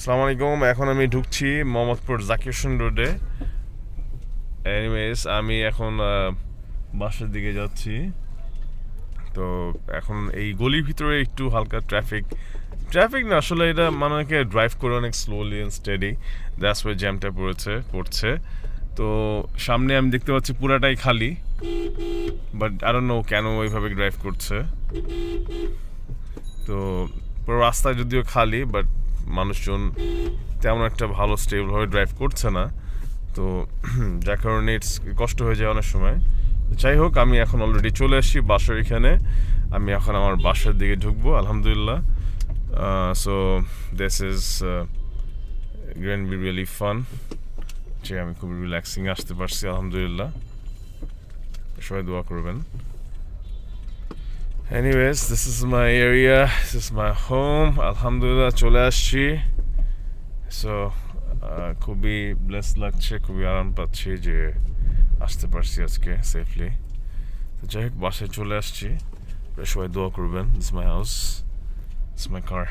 আসসালামু আলাইকুম এখন আমি ঢুকছি মোহাম্মদপুর জাকির রোডে। এনিওয়েজ আমি এখন বাসার দিকে যাচ্ছি। তো এখন এই গলির ভিতরে একটু হালকা ট্রাফিক ট্রাফিক না, আসলে এটা মানুষকে ড্রাইভ করে অনেক slowly and steady that's way জ্যামটা পড়েছে, পড়ছে। তো সামনে আমি দেখতে পাচ্ছি পুরাটাই খালি। বাট আর নো কেন ওইভাবে ড্রাইভ করছে। তো পুরো রাস্তা যদিও খালি বাট মানুষজন তেমন একটা ভালো স্টেবলভাবে ড্রাইভ করছে না। তো যার কারণে ইটস কষ্ট হয়ে যায় অনেক সময়। যাই হোক, আমি এখন অলরেডি চলে আসছি বাসার এখানে। আমি এখন আমার বাসার দিকে ঢুকবো, আলহামদুলিল্লাহ। So this is gonna be really fun যে আমি খুব রিল্যাক্সিং আসতে পারছি, আলহামদুলিল্লাহ। সবাই দোয়া করবেন। Anyways, this is my area. This is my home. আলহামদুলিল্লাহ চলে আসছি সো খুবই ব্লেস লাগছে খুবই আরাম পাচ্ছি যে আসতে পারছি আজকে সেফলি তো যাই হোক বাসায় চলে আসছি আপনারা সবাই দোয়া করবেন this my house this my car